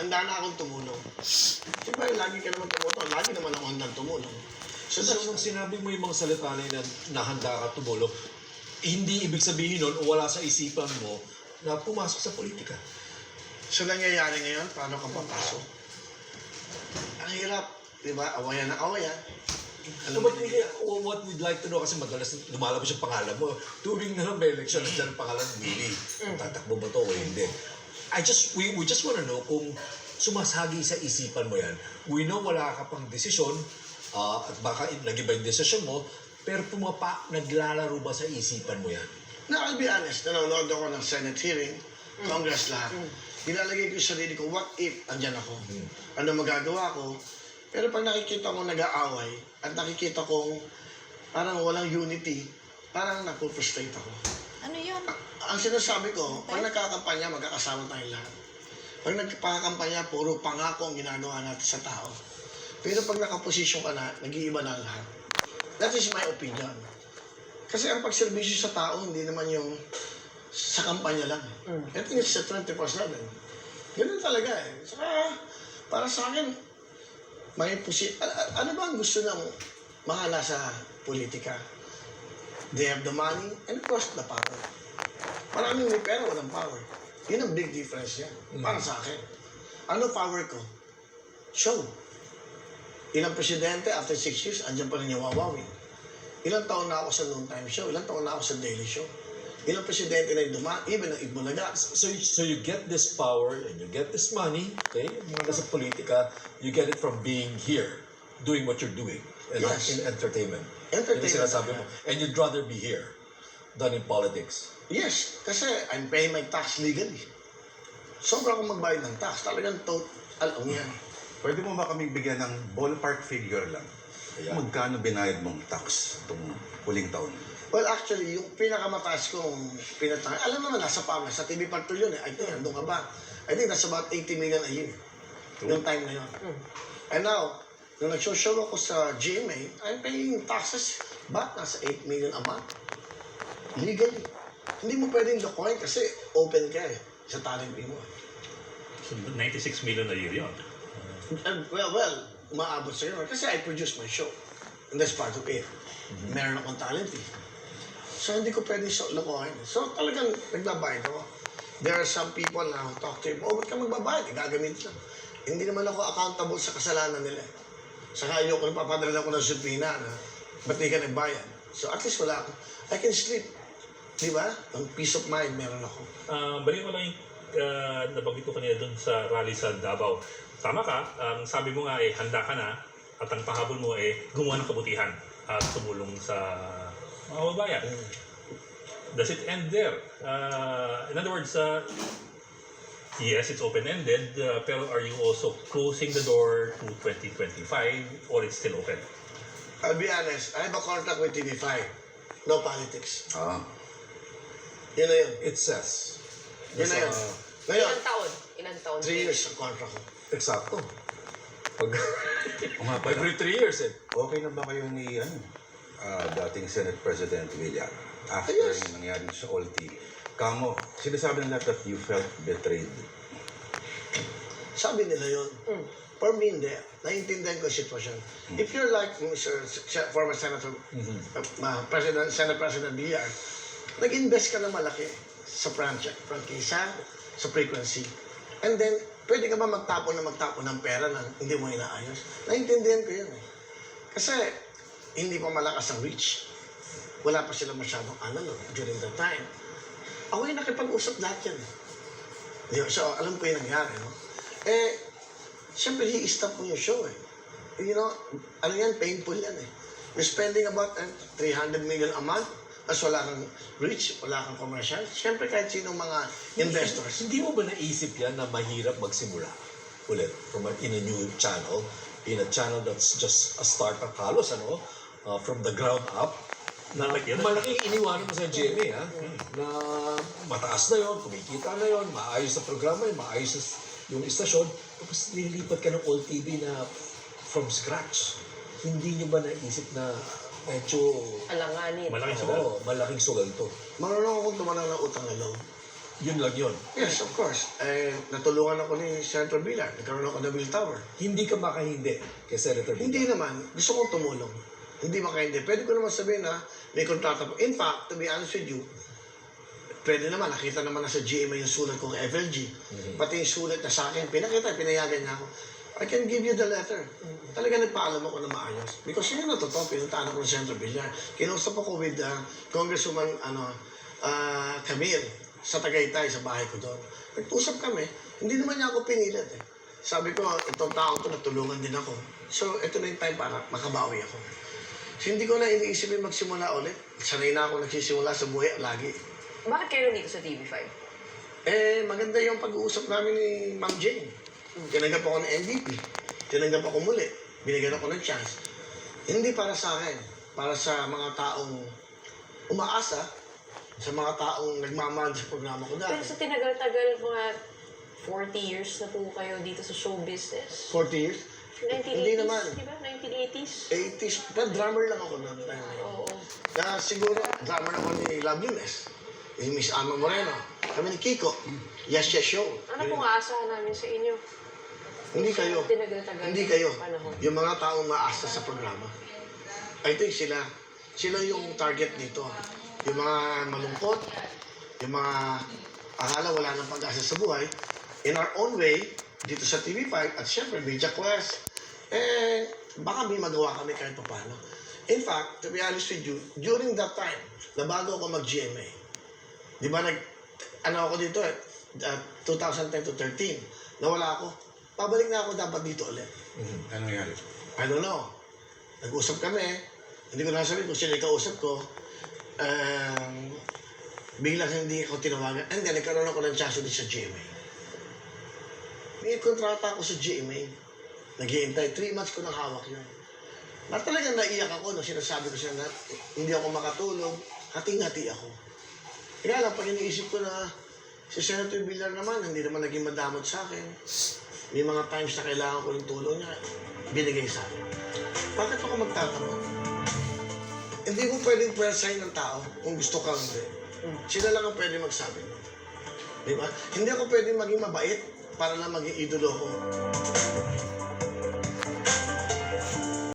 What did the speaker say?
handa na akong tumulong. Siyempre, lagi ka naman tumulong. Lagi naman ako handang tumulong. So, So, nung sinabi mo yung mga salita na, na, na handa ka tumulong, hindi ibig sabihin nun o wala sa isipan mo na pumasok sa politika. so nangyayari ngayon, paano ka papasok? Ang hirap. Di ba? Awayan na awayan. So, but we, what we'd like to know, kasi madalas lumalabas yung pangalan mo, tuwing na lang may election, nandiyan ang pangalan Willie. Tatakbo ba to o hindi? I just, we, we just wanna know kung sumasagi sa isipan mo yan. We know wala ka pang desisyon, ah, at baka nag-iba yung desisyon mo, pero pumapa, naglalaro ba sa isipan mo yan? Na, I'll be honest, nanonood ako ng Senate hearing, Congress lahat. Nilalagay ko yung sarili ko, what if andyan ako? Ano magagawa ko? Pero pag nakikita ko nag-aaway at nakikita kong parang walang unity, parang napufrustrate ako. Ano yun? Ang sinasabi ko, pag nagkakampanya, magkakasama tayong lahat. Pag nagkakampanya, puro pangako ang ginagawa natin sa tao. Pero pag nakaposisyon ka na, nag-iiba na lahat. That is my opinion. Kasi ang pagserbisyo sa tao, hindi naman yung sa kampanya lang. I think it's sa 24-7. Ganun talaga eh. Saka, para sa akin, may posi... a- a- ano ba ang gusto ng mga nasa politika? They have the money and of course the power. Maraming may pera, walang power. Yun ang big difference yan. Para sa akin. Ano power ko? Show. Ilang presidente, after six years, andyan pa rin yung Wawawi. Ilang taon na ako sa noontime show, ilang taon na ako sa daily show. Ilang presidente na yung duma, even ang Itbulaga. So, so you get this power and you get this money, okay? Mga nasa politika, you get it from being here, doing what you're doing, and not Yes. in entertainment. Entertainment. Yun ang sinasabi mo. And you'd rather be here than in politics. Yes, kasi I'm paying my tax legally. Sobra akong magbayad ng tax. Talagang to, alam yan. Pwede mo ba kaming bigyan ng ballpark figure lang? Ayan. Magkano binayad mong tax itong huling taon? Well, actually, yung pinakamataas kong pinatang, alam naman, nasa PAMA, sa TV 2 yun eh. I think, andun ka ba? I think that's about 80 million a year. Yung time na yun. And now, nung nag-show ako sa GMA, I'm paying taxes back nasa 8 million a month. Legally. Hindi mo pwedeng lokohin kasi open ka eh sa talent mo. So, 96 million a year yun. And, well, well, umaabot sa yun. Kasi I produce my show. And that's part of it. Meron akong talent eh. So, hindi ko pwede so, lokohin. So, talagang nagbabayad ako. There are some people na talk to you, oh, ba't ka magbabayad? Eh, gagamit lang. Hindi naman ako accountable sa kasalanan nila. Saka ayoko nang papadala ko ng subpoena na ba't di ka nagbayad? So, at least wala ako. I can sleep. Di ba? Ang peace of mind meron ako. Uh, balik ko lang yung uh, nabanggit ko kanina dun sa rally sa Davao. Tama ka, ang sabi mo nga eh, handa ka na at ang pahabol mo eh, gumawa ng kabutihan at tumulong sa mga babayan. Does it end there? Uh, in other words, uh, yes, it's open-ended, uh, pero are you also closing the door to 2025 or it's still open? I'll be honest, I have a contract with TV5. No politics. Ah, Yun na yun. It says. Yun na yun. Nasa- Ngayon, Ilang taon? Ilang taon? three years ang contract ko. Eksakto. Pag, o nga pala, every three years eh. okay na ba kayo ni ano, ah, dating Senate President Villar after Yes. yung nangyari sa OLT? Kamo, sinasabi nila that you felt betrayed. Sabi nila yun. For me, hindi. Naiintindihan ko yung sitwasyon. If you're like Mr. Se- former Senator, uh, uh, President, Senate President Villar, nag-invest ka na malaki sa franchise, prangkisa, sa frequency. And then, pwede ka ba magtapon na magtapon ng pera na hindi mo inaayos? Naiintindihan ko yun eh. Kasi, hindi pa malakas ang reach. Wala pa sila masyadong analog during that time. Ako yung nakipag-usap lahat yan. Di ba? So, alam ko yung nangyari, no? Eh, siyempre, i-stop mo yung show, eh. You know, ano yan, painful yan, eh. You're spending about eh, 300 million a month, tapos wala kang reach, wala kang commercial. Siyempre, kahit sino mga investors. Hindi mo ba naisip yan na mahirap magsimula ulit from a, in a new channel, in a channel that's just a startup halos, ano, uh, from the ground up, na malaking iniwanan mo sa GMA, ha? Na mataas na yon, kumikita na yon, maayos sa programa yun, maayos yung istasyon, tapos nililipat ka ng old TV na from scratch. Hindi nyo ba naisip na medyo Alanganin. Malaking sugal. Oo, malaking sugal to. Marunong akong tumanang ng utang na loob. Yun lang yun. Yes, of course. Eh, natulungan ako ni Senator Villar. Nagkaroon ako ng Will Tower. Hindi ka makahindi kay Senator Hindi Villar. naman. Gusto kong tumulong. Hindi makaindi. Pwede ko naman sabihin na may kontrata po. In fact, to be honest with you, pwede naman. Nakita naman na sa GMA yung sulat kong FLG. Pati yung sulat na sa akin, pinakita, pinayagan niya ako. I can give you the letter. Talaga nagpaalam ako na maayos. Because yun na totoo, pinuntaan ako ng Senator Villar. Kinausap ako with uh, Congresswoman ano, uh, Camille sa Tagaytay, sa bahay ko doon. Nag-usap kami. Hindi naman niya ako pinilit eh. Sabi ko, itong tao to, natulungan din ako. So, ito na yung time para makabawi ako. So, hindi ko na iniisip yung magsimula ulit. Sanay na ako nagsisimula sa buhay lagi. Bakit kayo nandito sa TV5? Eh, maganda yung pag-uusap namin ni Ma'am Jane. Tinanggap ako ng MVP. Tinanggap ako muli. Binigyan ako ng chance. Hindi para sa akin. Para sa mga taong umaasa. Sa mga taong nagmamahal sa programa ko Pero dati. sa tinagal-tagal, mga 40 years na po kayo dito sa show business. 40 years. 1980s, Hindi naman. di ba? 1980s? 80s. Pero drummer lang ako noon. na. Oo. Kaya siguro, drummer ako ni Loveliness. Ni Miss Alma Moreno. Kami ni Kiko. Yes, yes, show. Ano pong aasahan namin sa inyo? Hindi kayo. Tinagal-tagal Hindi na kayo. panahon. Yung mga taong maasta sa programa. I think sila. Sila yung target nito. Yung mga malungkot, yung mga akala wala nang pag-asa sa buhay, in our own way, dito sa TV5, at syempre, Media Quest, eh, baka may magawa kami kahit pa paano. In fact, to be honest with you, during that time, na bago ako mag-GMA, di ba nag, ano ako dito eh, uh, 2010 to 13, nawala ako. Pabalik na ako dapat dito ulit. Ano nangyari? I don't know. Nag-usap kami. Hindi ko na sabihin kung sino kausap ko. Um, biglang hindi ako tinawagan. And then, nagkaroon ako ng chance ulit sa GMA. May kontrata ako sa GMA. Naghihintay. Three months ko nang hawak yun. Na talagang naiyak ako nung sinasabi ko siya na hindi ako makatulog. Hating-hati ako. Kaya lang, pag iniisip ko na si Senator Villar naman, hindi naman naging madamot sa akin. May mga times na kailangan ko ng tulong niya, binigay sa akin. Bakit ako magtatamad? Hindi mo pwedeng pwersahin ng tao kung gusto ka hindi. Sila lang ang pwede magsabi. Di ba? Hindi ako pwedeng maging mabait para lang maging idolo ko.